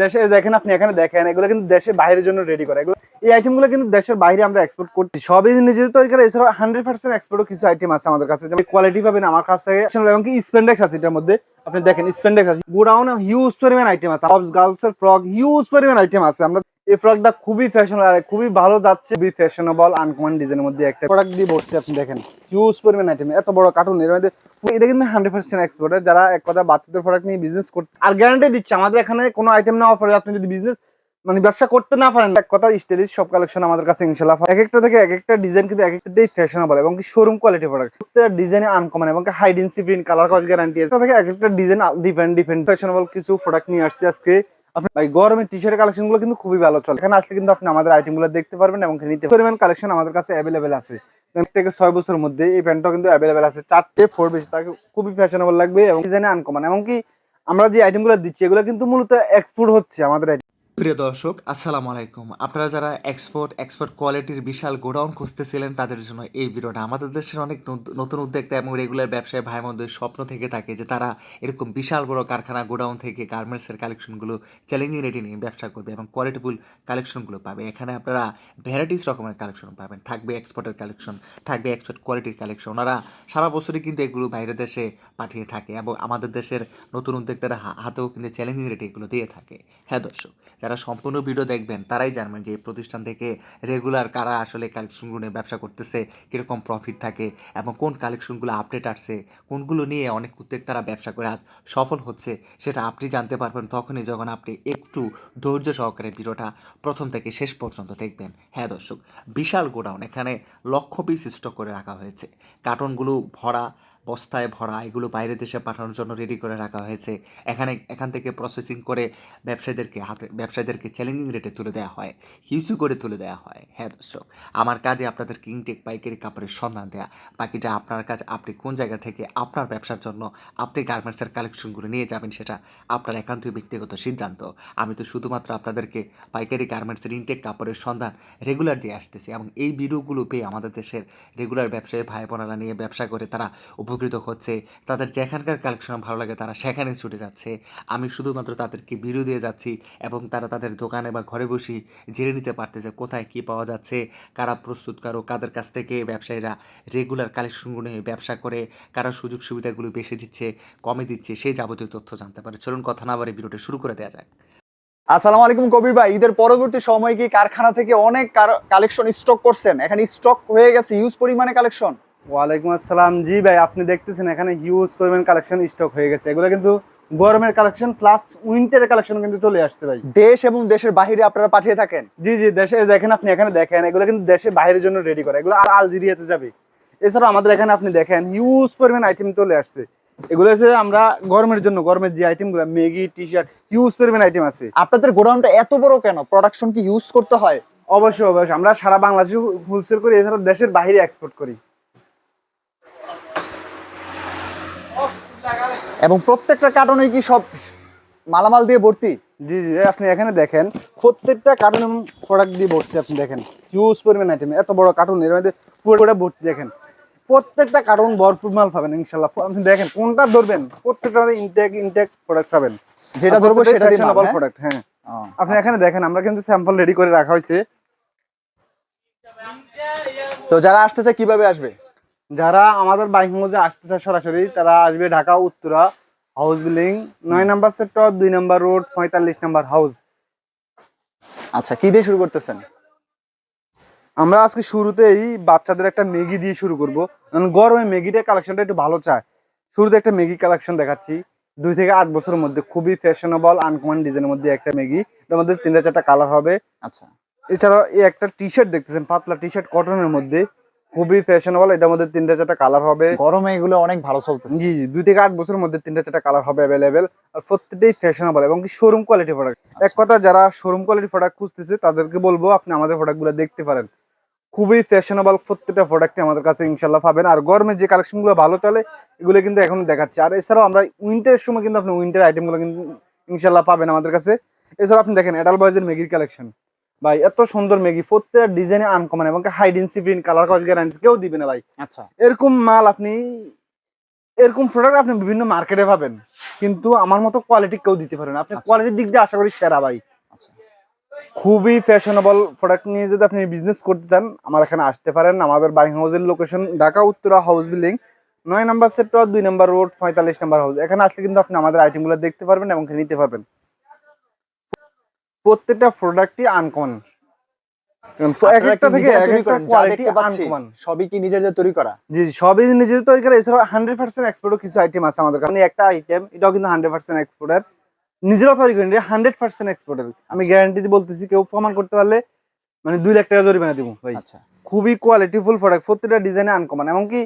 দেশে দেখেন আপনি, এখানে দেখেন, এগুলো কিন্তু দেশের বাইরের জন্য রেডি করা। এগুলো, এই আইটেমগুলো কিন্তু দেশের বাইরে আমরা এক্সপোর্ট করছি। সবই নিজেদের তৈরি এছাড়া হান্ড্রেড পার্সেন্ট এক্সপোর্টও কিছু আইটেম আছে আমাদের কাছে। যেমন কোয়ালিটি পাবেন আমার কাছ থেকে এবং কি স্পেন্ডেক্স আছে এটার মধ্যে। আপনি দেখেন স্পেন্ডেক্স আছে। গোডাউনে হিউজ পরিমাণ আইটেম আছে। গার্লস এর ফ্রক হিউজ পরিমাণ আইটেম আছে। আমরা এই ফ্রকটা খুবই ফ্যাশন আর খুবই ভালো যাচ্ছে, খুবই ফ্যাশনেবল আনকমন ডিজাইনের মধ্যে একটা প্রোডাক্ট দিয়ে বসছে, আপনি দেখেন। হিউজ পরিমাণ আইটেম এত বড় কার্টুন এর মধ্যে এটা কিন্তু হান্ড্রেড পার্সেন্ট এক্সপোর্টার যারা এক কথা বাচ্চাদের প্রোডাক্ট নিয়ে বিজনেস করছে আর গ্যারান্টি দিচ্ছে, আমাদের এখানে কোনো আইটেম না অফার আপনি যদি বিজনেস মানে ব্যবসা করতে না পারেন, এক কথা স্টাইলিশ সব কালেকশন আমাদের কাছে ইনশাল্লাহ এক একটা থেকে এক একটা ডিজাইন কিন্তু এক একটাই ফ্যাশনেবল এবং কি শোরুম কোয়ালিটি প্রোডাক্ট প্রত্যেকটা ডিজাইনে আনকমন এবং হাই ডেন্সি প্রিন্ট কালার কস গ্যারান্টি আছে। এক একটা ডিজাইন ডিফারেন্ট ডিফারেন্ট ফ্যাশনেবল কিছু প্রোডাক্ট নিয়ে আসছে আজকে। আপনি গরমের টি শার্ট কালেকশনগুলো কিন্তু খুবই ভালো চলে। এখানে আসলে কিন্তু আপনি আমাদের আইটেমগুলো দেখতে পারবেন এবং নিতে পারবেন। কালেকশন আমাদের কাছে অ্যাভেলেবেল আছে। থেকে ছয় বছরের মধ্যে এই প্যান্টটাও কিন্তু অ্যাভেলেবেল আছে। চারটে ফোর বেশি, তাকে খুবই ফ্যাশনেবল লাগবে এবং ডিজাইনে আনকমন এমনকি আমরা যে আইটেমগুলো দিচ্ছি, এগুলো কিন্তু মূলত এক্সপোর্ট হচ্ছে আমাদের। প্রিয় দর্শক, আসসালামু আলাইকুম। আপনারা যারা এক্সপোর্ট এক্সপোর্ট কোয়ালিটির বিশাল গোডাউন খুঁজতেছিলেন, তাদের জন্য এই ভিডিওটা। আমাদের দেশের অনেক নত- নতুন উদ্যোক্তা এবং রেগুলার ব্যবসায়ী ভাই মধ্যে স্বপ্ন থেকে থাকে যে তারা এরকম বিশাল বড় কারখানা, গোডাউন থেকে গার্মেন্টসের কালেকশনগুলো চ্যালেঞ্জিং রেটে নিয়ে ব্যবসা করবে এবং কোয়ালিটিফুল কালেকশনগুলো পাবে। এখানে আপনারা ভ্যারাইটিস রকমের কালেকশন পাবেন। থাকবে এক্সপোর্টের কালেকশন থাকবে এক্সপোর্ট কোয়ালিটির কালেকশন ওনারা সারা বছরই কিন্তু এগুলো বাইরের দেশে পাঠিয়ে থাকে এবং আমাদের দেশের নতুন উদ্যোক্তারা হাতেও কিন্তু চ্যালেঞ্জিং রেটে এগুলো দিয়ে থাকে। হ্যাঁ দর্শক যারা সম্পূর্ণ ভিডিও দেখবেন, তারাই জানবেন যে এই প্রতিষ্ঠান থেকে রেগুলার কারা আসলে কালেকশনগুলো নিয়ে ব্যবসা করতেছে, কীরকম প্রফিট থাকে এবং কোন কালেকশনগুলো আপডেট আসছে, কোনগুলো নিয়ে অনেক উদ্যোক্তারা ব্যবসা করে আজ সফল হচ্ছে, সেটা আপনি জানতে পারবেন তখনই যখন আপনি একটু ধৈর্য সহকারে ভিডিওটা প্রথম থেকে শেষ পর্যন্ত দেখবেন। হ্যাঁ দর্শক, বিশাল গোডাউন এখানে লক্ষ পিস স্টক করে রাখা হয়েছে। কার্টনগুলো ভরা বস্তায় ভরা এগুলো বাইরের দেশে পাঠানোর জন্য রেডি করে রাখা হয়েছে। এখানে, এখান থেকে প্রসেসিং করে ব্যবসায়ীদেরকে হাতে, ব্যবসায়ীদেরকে চ্যালেঞ্জিং রেটে তুলে দেওয়া হয়। হিউসি করে তুলে দেওয়া হয়। হ্যাঁ দর্শক, আমার কাজে আপনাদের কিংটেক পাইকারি কাপড়ের সন্ধান দেওয়া বাকিটা আপনার কাজ, আপনি কোন জায়গা থেকে আপনার ব্যবসার জন্য আপনি গার্মেন্টসের কালেকশনগুলো নিয়ে যাবেন সেটা আপনার একান্তই ব্যক্তিগত সিদ্ধান্ত। আমি তো শুধুমাত্র আপনাদেরকে পাইকারি গার্মেন্টসের ইনটেক কাপড়ের সন্ধান রেগুলার দিয়ে আসতেছি এবং এই ভিডিওগুলো পেয়ে আমাদের দেশের রেগুলার ব্যবসায়ী ভাই বোনেরা নিয়ে ব্যবসা করে তারা উপকৃত হচ্ছে, তাদের যেখানকার কালেকশন ভালো লাগে তারা সেখানে ছুটে যাচ্ছে। আমি শুধুমাত্র তাদেরকে ভিডিও দিয়ে যাচ্ছি এবং তারা তাদের দোকানে বা ঘরে বসে জেনে নিতে পারতেছে কোথায় কী পাওয়া যাচ্ছে, কারা প্রস্তুতকারক কাদের কাছ থেকে ব্যবসায়ীরা রেগুলার কালেকশনগুলো ব্যবসা করে, কারা সুযোগ সুবিধাগুলো বেশি দিচ্ছে, কমে দিচ্ছে, সেই যাবতীয় তথ্য জানতে পারে। চলুন কথা না বারে ভিডিওটা শুরু করে দেওয়া যাক। আসসালামু আলাইকুম কবির ভাই, ঈদের পরবর্তী সময় কি কারখানা থেকে অনেক কালেকশন স্টক করছেন? এখানে স্টক হয়ে গেছে ইউজ পরিমাণে কালেকশন ওয়ালাইকুম আসসালাম। জি ভাই আপনি দেখতেছেন এখানে হিউজ পরিমাণ কালেকশন স্টক হয়ে গেছে। এগুলো কিন্তু গরমের কালেকশন প্লাস উইন্টারের কালেকশন কিন্তু চলে আসছে ভাই। দেশ এবং দেশের বাহিরে আপনারা পাঠিয়ে থাকেন। জি জি দেশে দেখেন আপনি এখানে দেখেন এগুলো কিন্তু দেশের বাইরের জন্য রেডি করা। এগুলো আর আলজেরিয়াতে যাবে। এছাড়া আমাদের এখানে আপনি দেখেন হিউজ পরিমাণ আইটেম চলে আসছে। এগুলো হচ্ছে আমরা গরমের জন্য গরমের যে আইটেমগুলো ম্যাগি টি শার্ট হিউজ পরিমাণ আইটেম আছে। আপনাদের গোডাউনটা এত বড় কেন? প্রোডাকশন কি ইউজ করতে হয়? অবশ্যই অবশ্যই। আমরা সারা বাংলাদেশে হোলসেল করি এছাড়া দেশের বাইরে এক্সপোর্ট করি। এবং প্রত্যেকটা কার্টনে কি সব মালামাল দিয়ে ভর্তি? জি জি আপনি এখানে দেখেন প্রত্যেকটা কার্টুন প্রোডাক্ট দিয়ে ভর্তি আপনি দেখেন। হিউজ পরিমাণ আইটেম এত বড় কার্টুন এর মধ্যে পুরোটা ভর্তি দেখেন। প্রত্যেকটা কার্টুন ভরপুর মাল পাবেন ইনশাল্লাহ। আপনি দেখেন কোনটা ধরবেন প্রত্যেকটা ইনটেক ইনটেক প্রোডাক্ট পাবেন। যেটা ধরবো সেটা মাল, হ্যাঁ? প্রোডাক্ট হ্যাঁ। আপনি আচ্ছা। এখানে দেখেন আমরা কিন্তু স্যাম্পল রেডি করে রাখা হয়েছে। তো যারা আসতে চায় কীভাবে আসবে? যারা আমাদের বাইকমোজে আসতে চায় সরাসরি তারা আসবে ঢাকা উত্তরা হাউস বিল্ডিং নয় নাম্বার সেক্টর দুই নাম্বার রোড পঁয়তাল্লিশ নাম্বার হাউস আচ্ছা কি দিয়ে শুরু করতেছেন? আমরা আজকে শুরুতেই বাচ্চাদের একটা ম্যাগি দিয়ে শুরু করব। কারণ গরমে ম্যাগিটার কালেকশনটা একটু ভালো চায়। শুরুতে একটা ম্যাগি কালেকশন দেখাচ্ছি। দুই থেকে আট বছরের মধ্যে খুবই ফ্যাশনেবল আনকমন ডিজাইনের মধ্যে একটা ম্যাগি। এর মধ্যে তিনটা চারটা কালার হবে। আচ্ছা। এছাড়াও এই একটা টি শার্ট দেখতেছেন পাতলা টি শার্ট কটনের মধ্যে। খুবই ফ্যাশনেবল এটার মধ্যে তিনটা চারটা কালার হবে। গরমে এগুলো অনেক ভালো চলতেছে। জি জি দুই থেকে আট বছরের মধ্যে তিনটা চারটা কালার হবে অ্যাভেলেবেল আর প্রত্যেকটাই ফ্যাশনেবল এবং কি শোরুম কোয়ালিটি প্রোডাক্ট এক কথা যারা শোরুম কোয়ালিটি প্রোডাক্ট খুঁজতেছে তাদেরকে বলব আপনি আমাদের প্রোডাক্টগুলো দেখতে পারেন। খুবই ফ্যাশনেবল প্রত্যেকটা প্রোডাক্ট আমাদের কাছে ইনশাল্লাহ পাবেন। আর গরমের যে কালেকশনগুলো ভালো চলে এগুলো কিন্তু এখন দেখাচ্ছে। আর এছাড়াও আমরা উইন্টারের সময় কিন্তু আপনি উইন্টার আইটেমগুলো কিন্তু ইনশাল্লাহ পাবেন আমাদের কাছে। এছাড়া আপনি দেখেন অ্যাডাল বয়েজের ম্যাগির কালেকশন ভাই এত সুন্দর ম্যাগি প্রত্যেকটা ডিজাইনে আনকমন এবং হাই ডেন্সি প্রিন্ট কালার কস গ্যারান্টি কেউ দিবে না ভাই। আচ্ছা। এরকম মাল আপনি এরকম প্রোডাক্ট আপনি বিভিন্ন মার্কেটে পাবেন কিন্তু আমার মতো কোয়ালিটি কেউ দিতে পারেন আপনি আচ্ছা। কোয়ালিটির দিক দিয়ে আশা করি সেরা ভাই। আচ্ছা। খুবই ফ্যাশনেবল প্রোডাক্ট নিয়ে যদি আপনি বিজনেস করতে চান আমার এখানে আসতে পারেন। আমাদের বাইং হাউসের location Dhaka Uttara house building নয় নাম্বার সেক্টর দুই নাম্বার রোড পঁয়তাল্লিশ নাম্বার হাউস এখানে আসলে কিন্তু আপনি আমাদের আইটেমগুলো দেখতে পারবেন এবং নিতে পারবেন। প্রত্যেকটা প্রোডাক্টই আনকমন এক একটা থেকে এক একটা কোয়ালিটি আনকমন সবই কি নিজেদের তৈরি করা? জি জি, সবই নিজেদের তৈরি করে। এছাড়াও হান্ড্রেড পার্সেন্ট এক্সপোর্টও কিছু আইটেম আছে আমাদের কাছে। একটা আইটেম এটাও কিন্তু হান্ড্রেড পার্সেন্ট এক্সপোর্টের নিজেরাও তৈরি করি হান্ড্রেড পার্সেন্ট এক্সপোর্টের আমি গ্যারান্টি বলতেছি কেউ প্রমাণ করতে পারলে মানে দুই লাখ টাকা জরিমানা দিব ভাই। আচ্ছা। খুবই কোয়ালিটিফুল প্রোডাক্ট প্রত্যেকটা ডিজাইনে আনকমন এমনকি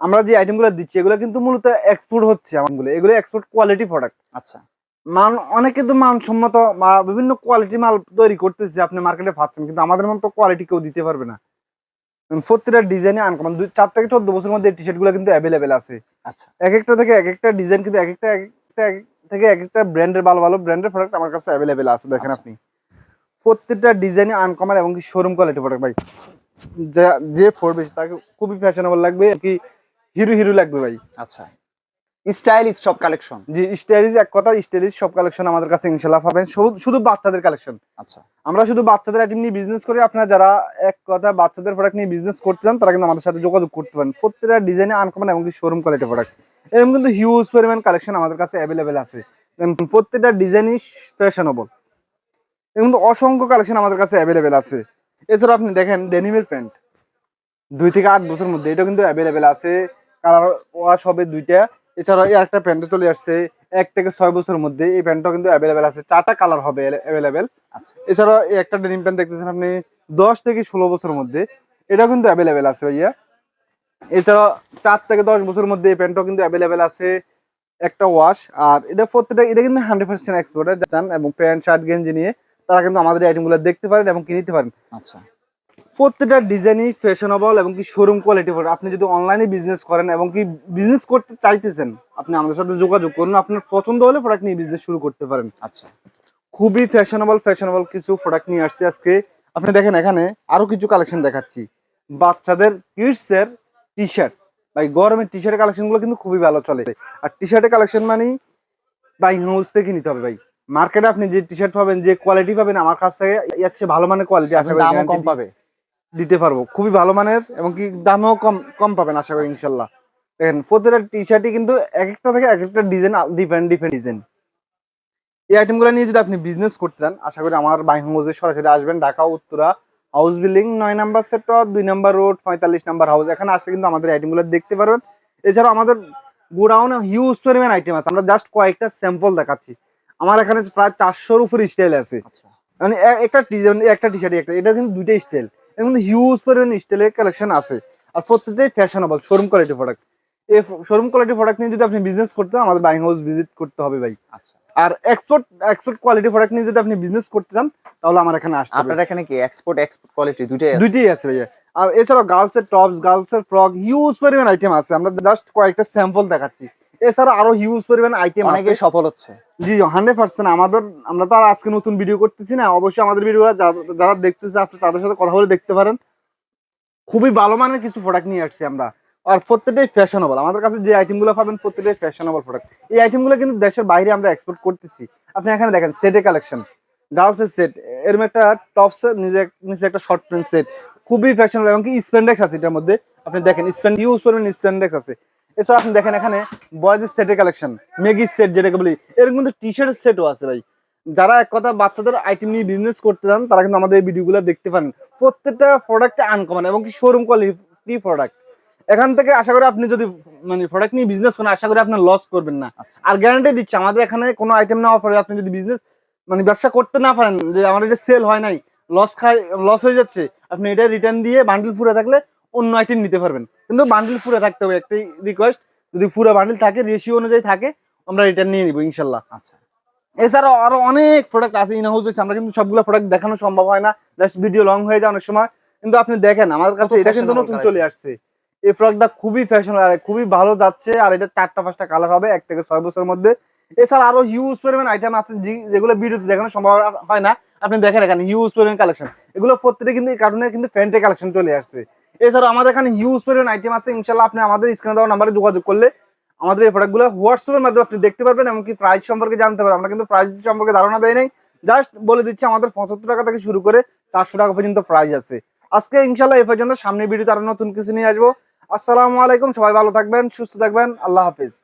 আমরা যে আইটেম আইটেমগুলো দিচ্ছি এগুলো কিন্তু মূলত এক্সপোর্ট হচ্ছে আমাগুলো এগুলো এক্সপোর্ট কোয়ালিটি প্রোডাক্ট আচ্ছা। মান অনেকে কিন্তু মানসম্মত বা বিভিন্ন কোয়ালিটি মাল তৈরি করতেছে আপনি মার্কেটে পাচ্ছেন কিন্তু আমাদের মতো কোয়ালিটি কেউ দিতে পারবে না। প্রত্যেকটা ডিজাইনে আনকমন দুই চার থেকে চোদ্দ বছরের মধ্যে টি শার্টগুলো কিন্তু অ্যাভেলেবেল আছে। আচ্ছা। এক একটা থেকে এক একটা ডিজাইন কিন্তু এক একটা এক একটা এক থেকে এক একটা ব্র্যান্ডের ভালো ভালো ব্র্যান্ডের প্রোডাক্ট আমার কাছে অ্যাভেলেবেল আছে দেখেন আচ্ছা। আপনি। প্রত্যেকটা ডিজাইনে আনকমন এবং কি শোরুম কোয়ালিটি প্রোডাক্ট ভাই। যা যে ফোর বেশি তাকে খুবই ফ্যাশনেবল লাগবে কি হিরো হিরো লাগবে ভাই। আচ্ছা। স্টাইলিশ সব কালেকশন। জি স্টাইলিশ এক কথা স্টাইলিশ সব কালেকশন আমাদের কাছে ইনশাল্লাহ পাবেন। শুধু- বাচ্চাদের কালেকশন। আচ্ছা। আমরা শুধু বাচ্চাদের আইটেম নিয়ে বিজনেস করি। আপনারা যারা এক কথা বাচ্চাদের প্রোডাক্ট নিয়ে বিজনেস করতে চান তারা কিন্তু আমাদের সাথে যোগাযোগ করতে পারেন। প্রত্যেকটা ডিজাইনে আনকমন এবং শোরুম কোয়ালিটি প্রোডাক্ট এরকম কিন্তু হিউজ পরিমাণ কালেকশন আমাদের কাছে অ্যাভেলেবেল আছে। প্রত্যেকটা ডিজাইনই ফ্যাশনেবল এবং কিন্তু অসংখ্য কালেকশন আমাদের কাছে অ্যাভেলেবেল আছে। এছাড়া আপনি দেখেন ডেনিমের প্যান্ট। দুই থেকে আট বছরের মধ্যে এটা কিন্তু অ্যাভেলেবেল আছে। কালার ওয়াশ হবে দুইটা। এছাড়া এই একটা প্যান্ট চলে আসছে এক থেকে ছয় বছরের মধ্যে এই প্যান্টটাও কিন্তু অ্যাভেলেবেল আছে। চারটা কালার হবে অ্যাভেলেবেল আচ্ছা। এছাড়া এই একটা ডেনিম প্যান্ট দেখতেছেন আপনি দশ থেকে ষোলো বছরের মধ্যে। এটাও কিন্তু অ্যাভেলেবেল আছে ভাইয়া। এছাড়া চার থেকে দশ বছরের মধ্যে এই প্যান্টটাও কিন্তু অ্যাভেলেবেল আছে। একটা ওয়াশ আর এটা প্রত্যেকটা এটা কিন্তু হান্ড্রেড পার্সেন্ট এক্সপোর্টার যান এবং প্যান্ট শার্ট গেঞ্জি নিয়ে তারা কিন্তু আমাদের আইটেমগুলো দেখতে পারেন এবং কিনতে পারেন। আচ্ছা। প্রত্যেকটা ডিজাইনই ফ্যাশনেবল এবং কি শোরুম কোয়ালিটি আপনি যদি অনলাইনে বিজনেস করেন এবং কি বিজনেস করতে চাইতেছেন আপনি আমাদের সাথে যোগাযোগ করুন। আপনার পছন্দ হলে প্রোডাক্ট নিয়ে বিজনেস শুরু করতে পারেন। আচ্ছা। খুবই ফ্যাশনেবল ফ্যাশনেবল কিছু প্রোডাক্ট নিয়ে আসছি আজকে। আপনি দেখেন এখানে আরও কিছু কালেকশন দেখাচ্ছি। বাচ্চাদের কিডস এর টি শার্ট ভাই গরমের টি শার্টের কালেকশনগুলো কিন্তু খুবই ভালো চলে। আর টি শার্টের কালেকশন মানেই বাই হাউস থেকে নিতে হবে ভাই। মার্কেটে আপনি যে টি শার্ট পাবেন যে কোয়ালিটি পাবেন আমার কাছ থেকে এর চেয়ে ভালো মানের কোয়ালিটি আশা করি কম পাবে। দিতে পারব। খুবই ভালো মানের এবং কি দামেও কম কম পাবেন আশা করি ইনশাল্লাহ। দেখেন প্রত্যেকটা টি শার্টই কিন্তু এক একটা থেকে এক একটা ডিজাইন ডিফারেন্ট ডিফারেন্ট ডিজাইন এই আইটেমগুলো নিয়ে যদি আপনি বিজনেস করতে চান আশা করি আমার বাইং হাউসে সরাসরি আসবেন ঢাকা উত্তরা হাউস বিল্ডিং নয় নাম্বার সেক্টর দুই নাম্বার রোড পঁয়তাল্লিশ নাম্বার হাউস এখানে আসলে কিন্তু আমাদের আইটেমগুলো দেখতে পারবেন। এছাড়াও আমাদের গোডাউনে হিউজ পরিমাণ আইটেম আছে। আমরা জাস্ট কয়েকটা স্যাম্পল দেখাচ্ছি। আমার এখানে প্রায় চারশোর উপর স্টাইল আছে। আচ্ছা। মানে একটা টি একটা টি শার্ট একটা। এটা কিন্তু দুইটা স্টাইল এর মধ্যে হিউজ পরিমাণ স্টাইলের কালেকশন আছে। আর প্রত্যেকটাই ফ্যাশনেবল শোরুম কোয়ালিটি প্রোডাক্ট এই শোরুম কোয়ালিটি প্রোডাক্ট নিয়ে যদি আপনি বিজনেস করতে চান আমাদের বাইং হাউস ভিজিট করতে হবে ভাই। আচ্ছা। আর এক্সপোর্ট এক্সপোর্ট কোয়ালিটি প্রোডাক্ট নিয়ে যদি আপনি বিজনেস করতে চান তাহলে আমার এখানে আসতে আপনার এখানে কি এক্সপোর্ট এক্সপোর্ট কোয়ালিটি দুইটাই আছে? দুইটাই আছে ভাইয়া। আর এছাড়াও গার্লসের টপস গার্লসের ফ্রক হিউজ পরিমাণ আইটেম আছে। আমরা জাস্ট কয়েকটা স্যাম্পল দেখাচ্ছি। এছাড়া আরও হিউজ পরিমাণ আইটেম আছে। অনেকেই সফল হচ্ছে। জি হান্ড্রেড পার্সেন্ট আমাদের আমরা তো আর আজকে নতুন ভিডিও করতেছি না। অবশ্যই আমাদের ভিডিও যারা দেখতেছে আপনি তাদের সাথে কথা বলে দেখতে পারেন। খুবই ভালো মানের কিছু প্রোডাক্ট নিয়ে আসছি আমরা। আর প্রত্যেকটাই ফ্যাশনেবল আমাদের কাছে যে আইটেমগুলো পাবেন প্রত্যেকটাই ফ্যাশনেবল প্রোডাক্ট এই আইটেমগুলো কিন্তু দেশের বাইরে আমরা এক্সপোর্ট করতেছি। আপনি এখানে দেখেন সেটের কালেকশন গার্লসের সেট এরম একটা টপস নিজে নিচে একটা শর্ট প্রিন্ট সেট খুবই ফ্যাশনেবল এবং কি স্পেন্ডেক্স আছে এটার মধ্যে। আপনি দেখেন স্পেন্ড ইউজ করবেন স্পেন্ডেক্স আছে। এছাড়া আপনি দেখেন এখানে বয়েজের সেটের কালেকশন মেগির সেট যেটাকে বলি এরকম কিন্তু টি শার্টের সেটও আছে ভাই। যারা এক কথা বাচ্চাদের আইটেম নিয়ে বিজনেস করতে চান তারা কিন্তু আমাদের এই ভিডিওগুলো দেখতে পারেন। প্রত্যেকটা প্রোডাক্টে আনকমন এবং কি শোরুম কোয়ালিটি প্রোডাক্ট এখান থেকে আশা করি আপনি যদি মানে প্রোডাক্ট নিয়ে বিজনেস করেন আশা করি আপনি লস করবেন না। আচ্ছা। আর গ্যারান্টি দিচ্ছি আমাদের এখানে কোনো আইটেম নেওয়ার পরে আপনি যদি বিজনেস মানে ব্যবসা করতে না পারেন যে আমার এটা সেল হয় নাই লস খায় লস হয়ে যাচ্ছে আপনি এটা রিটার্ন দিয়ে বান্ডিল ফুরে থাকলে অন্য আইটেম নিতে পারবেন। কিন্তু বান্ডিল ফুরে থাকতে হবে একটাই রিকোয়েস্ট যদি পুরো বান্ডিল থাকে রেশিও অনুযায়ী থাকে আমরা রিটার্ন নিয়ে নিবো ইনশাল্লাহ। আচ্ছা। এছাড়াও আরও অনেক প্রোডাক্ট আছে ইন হাউস আমরা কিন্তু সবগুলো প্রোডাক্ট দেখানো সম্ভব হয় না জাস্ট ভিডিও লং হয়ে যায় অনেক সময়। কিন্তু আপনি দেখেন আমার কাছে এটা কিন্তু নতুন চলে আসছে। এই প্রোডাক্টটা খুবই ফ্যাশন আর খুবই ভালো যাচ্ছে আর এটা চারটা পাঁচটা কালার হবে এক থেকে ছয় বছরের মধ্যে। এছাড়া আরও হিউজ পরিমাণ আইটেম আছে যেগুলো ভিডিওতে দেখানো সম্ভব হয় না। আপনি দেখেন এখানে হিউজ পরিমাণ কালেকশন এগুলো প্রত্যেকটা কিন্তু এই কারণে কিন্তু ফ্যান্টের কালেকশন চলে আসছে। এছাড়া আমাদের এখানে ইউজ পরিমাণ আইটেম আছে ইনশাল্লাহ আপনি আমাদের স্ক্রিনে দেওয়া নাম্বারে যোগাযোগ করলে আমাদের এই প্রোডাক্টগুলো হোয়াটসঅ্যাপের মাধ্যমে আপনি দেখতে পারবেন, এমনকি প্রাইস সম্পর্কে জানতে পারবেন। আমরা কিন্তু প্রাইস সম্পর্কে ধারণা দেয় নাই জাস্ট বলে দিচ্ছি আমাদের পঁচাত্তর টাকা থেকে শুরু করে চারশো টাকা পর্যন্ত প্রাইস আছে। আজকে ইনশাল্লাহ এ পর্যন্ত সামনে ভিডিওতে আরও নতুন কিছু নিয়ে আসব। আসসালামু আলাইকুম, সবাই ভালো থাকবেন, সুস্থ থাকবেন, আল্লাহ হাফিজ।